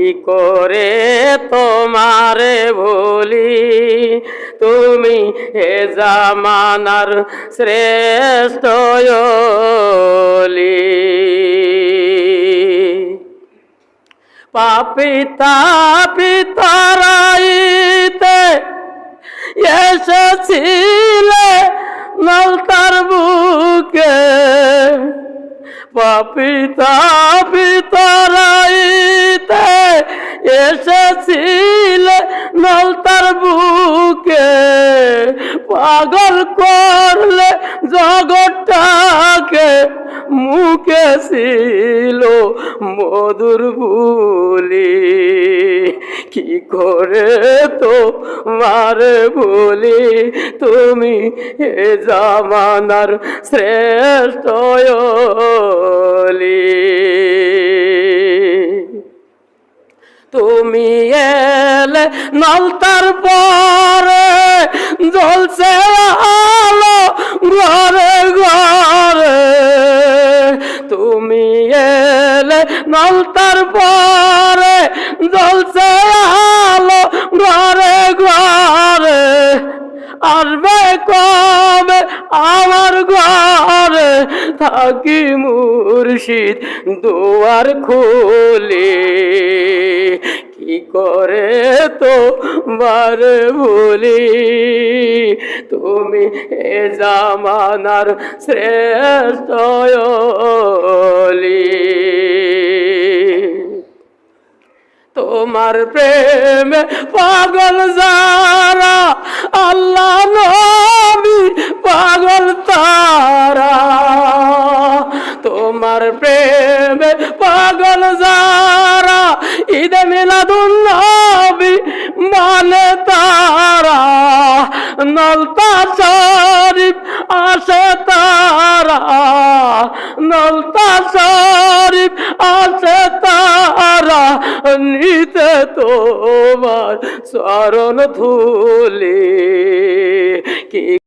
কি করে তোমারে ভুলি তুমি হে জামানার শ্রেষ্ঠ। পাপিতা পিতরাইতে এসেছিলে নলতার বুকে পাপিতা এসেছিলে নলতার বুকে। পাগল করলে জগৎটাকে মুখে ছিল মধুর বলি। কি করে তো মারে বলি? তুমি এ জামানার শ্রেষ্ঠ তুমি এলে নলতার পরে জ্বলছে আলো ঘরে ঘরে। তুমি এলে নলতার পরে জ্বলছে আলো ঘরে ঘরে। আসবে কবে আমার ঘরে? থাকি মুর্শিদ দুয়ার খুলে। কি করে তো মারে ভুলি? তুমি এ জামানার শ্রেষ্ঠলি তোমার প্রেমে পাগল যারা, আল্লাহ নবী পাগল তারা। তোমার প্রেমে পাগল যারা নলতা শরীফ আসে তারা। নলতা শরীফ আসে তারা। নিতে তোমার স্মরণ ধুলে। কি